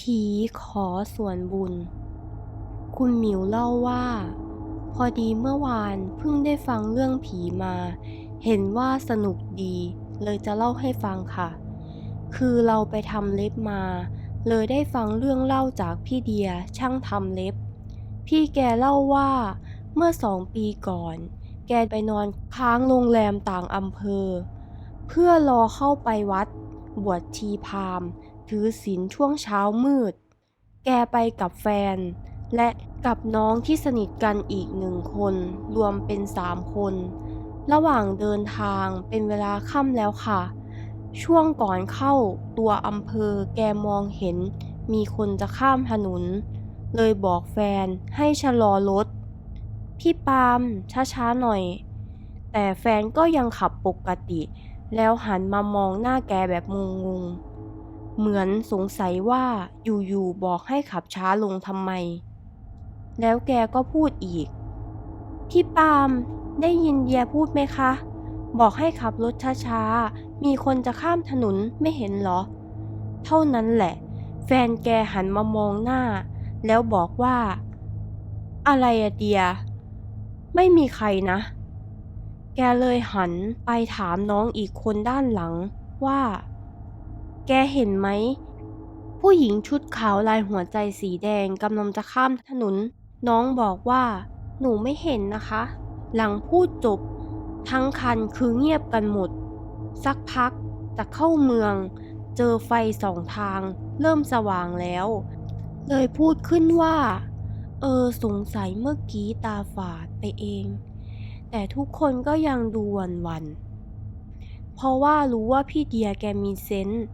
ผีขอส่วนบุญ คุณหมิวเล่าว่า พอดีเมื่อวานเพิ่งได้ฟังเรื่องผีมา เห็นว่าสนุกดี เลยจะเล่าให้ฟังค่ะ คือเราไปทำเล็บมา เลยได้ฟังเรื่องเล่าจากพี่เดียช่างทำเล็บ พี่แกเล่าว่าเมื่อสองปีก่อน แกไปนอนค้างโรงแรมต่างอำเภอ เพื่อรอเข้าไปวัด บวชชีพามณ์ ถือศีลช่วงเช้ามืด แกไปกับแฟน และกับน้องที่สนิทกันอีกหนึ่งคน รวมเป็นสามคน ระหว่างเดินทางเป็นเวลาค่ำแล้วค่ะ ช่วงก่อนเข้าตัวอำเภอแกมองเห็น มีคนจะข้ามถนน เลยบอกแฟนให้ชะลอรถ พี่ปาล์มช้าๆหน่อย แต่แฟนก็ยังขับปกติ แล้วหันมามองหน้าแกแบบงงๆ เหมือนสงสัยว่าอยู่ๆบอกให้ขับช้าลงทำไม แล้วแกก็พูดอีก พี่ปาล์มได้ยินเดียพูดไหมคะ บอกให้ขับรถช้าๆ มีคนจะข้ามถนนไม่เห็นเหรอ เท่านั้นแหละ แฟนแกหันมามองหน้า แล้วบอกว่า อะไรอะเดีย ไม่มีใครนะ แกเลยหันไปถามน้องอีกคนด้านหลังว่า แกเห็นไหม ผู้หญิงชุดขาวลายหัวใจสีแดงกำลังจะข้ามถนน น้องบอกว่า หนูไม่เห็นนะคะ หลังพูดจบ ทั้งคันคือเงียบกันหมด สักพักจะเข้าเมือง เจอไฟสองทาง เริ่มสว่างแล้ว เลยพูดขึ้นว่า เออสงสัยเมื่อกี้ตาฝาดไปเอง แต่ทุกคนก็ยังดูวันวันเพราะว่ารู้ว่าพี่เดียแกมีเซนส์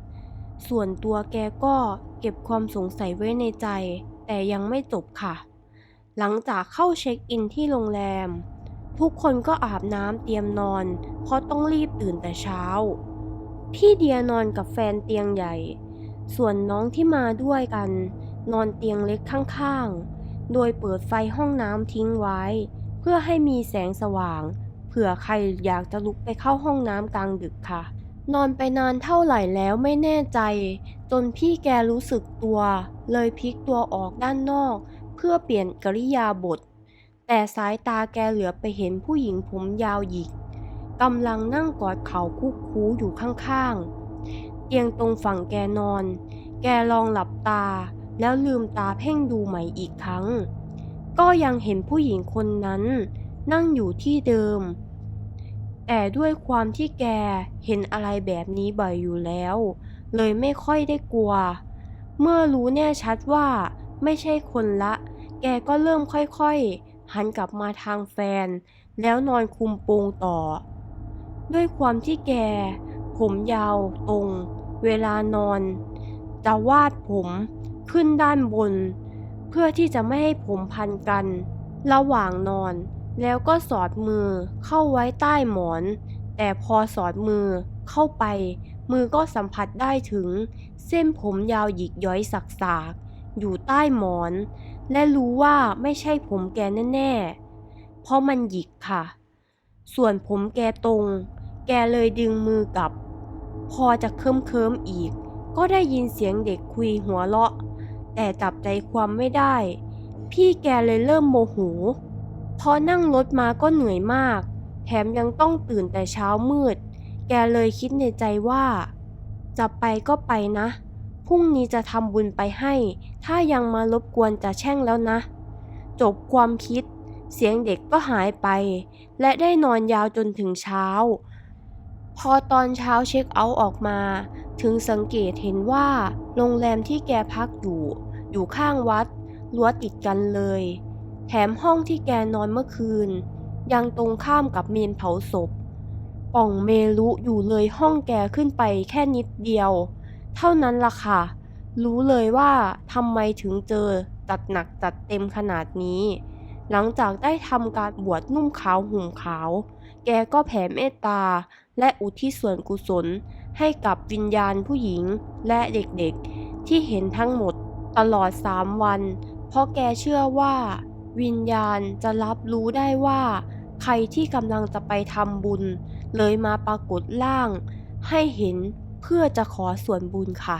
ส่วนตัวแกก็เก็บความสงสัยไว้ในใจ แต่ยังไม่จบค่ะ หลังจากเข้าเช็คอินที่โรงแรม ทุกคนก็อาบน้ำเตรียมนอน เพราะต้องรีบตื่นแต่เช้า พี่เดียนอนกับแฟนเตียงใหญ่ ส่วนน้องที่มาด้วยกัน นอนเตียงเล็กข้างๆ โดยเปิดไฟห้องน้ำทิ้งไว้ เพื่อให้มีแสงสว่าง เผื่อใครอยากจะลุกไปเข้าห้องน้ำกลางดึกค่ะ นอนไปนานเท่าไหร่แล้วไม่แน่ใจ จนพี่แกรู้สึกตัว เลยพลิกตัวออกด้านนอก เพื่อเปลี่ยนกริยาบท แต่สายตาแกเหลือไปเห็นผู้หญิงผมยาวหยิกกำลังนั่งกอดเข่าคุกคูอยู่ข้างๆ เตียงตรงฝั่งแกนอน แกลองหลับตา แล้วลืมตาเพ่งดูใหม่อีกครั้ง ก็ยังเห็นผู้หญิงคนนั้น นั่งอยู่ที่เดิม แต่ด้วยความที่แกเห็นอะไรแบบนี้บ่อยอยู่แล้ว เลยไม่ค่อยได้กลัว เมื่อรู้แน่ชัดว่าไม่ใช่คนละ แกก็เริ่มค่อยๆ หันกลับมาทางแฟน แล้วนอนคุมโปงต่อ ด้วยความที่แก ผมยาวตรง เวลานอน จะวาดผมขึ้นด้านบน เพื่อที่จะไม่ให้ผมพันกัน ระหว่างนอน แล้วก็สอดมือเข้าไว้ใต้หมอน แต่พอสอดมือเข้าไป มือก็สัมผัสได้ถึง เส้นผมยาวหยิกย้อยสักๆอยู่ใต้หมอน และรู้ว่าไม่ใช่ผมแกแน่ๆ เพราะมันหยิกค่ะ ส่วนผมแกตรง แกเลยดึงมือกลับ พอจะเคิมเคิมๆอีก ก็ได้ยินเสียงเด็กคุยหัวเราะ แต่จับใจความไม่ได้ พี่แกเลยเริ่มโมโห พอนั่งรถมาก็เหนื่อยมาก แถมยังต้องตื่นแต่เช้ามืด แกเลยคิดในใจว่า จะไปก็ไปนะ พรุ่งนี้จะทำบุญไปให้ ถ้ายังมารบกวนจะแช่งแล้วนะ จบความคิด เสียงเด็กก็หายไป และได้นอนยาวจนถึงเช้า พอตอนเช้าเช็คเอาท์ออกมา ถึงสังเกตเห็นว่า โรงแรมที่แกพักอยู่ อยู่ข้างวัดรั้วติดกันเลย แถมห้องที่แกนอนเมื่อคืน ยังตรงข้ามกับเมนเผาศพป่องเมลุอยู่เลยห้องแกขึ้นไปแค่นิดเดียว เท่านั้นล่ะค่ะ รู้เลยว่าทำไมถึงเจอจัดหนักจัดเต็มขนาดนี้ หลังจากได้ทำการบวชนุ่มขาวห่มขาว แกก็แผ่เมตตา และอุทิศส่วนกุศล ให้กับวิญญาณผู้หญิงและเด็กๆ ที่เห็นทั้งหมดตลอดสามวัน เพราะแกเชื่อว่า วิญญาณจะรับรู้ได้ว่า ใครที่กำลังจะไปทำบุญ เลยมาปรากฏร่าง ให้เห็นเพื่อจะขอส่วนบุญค่ะ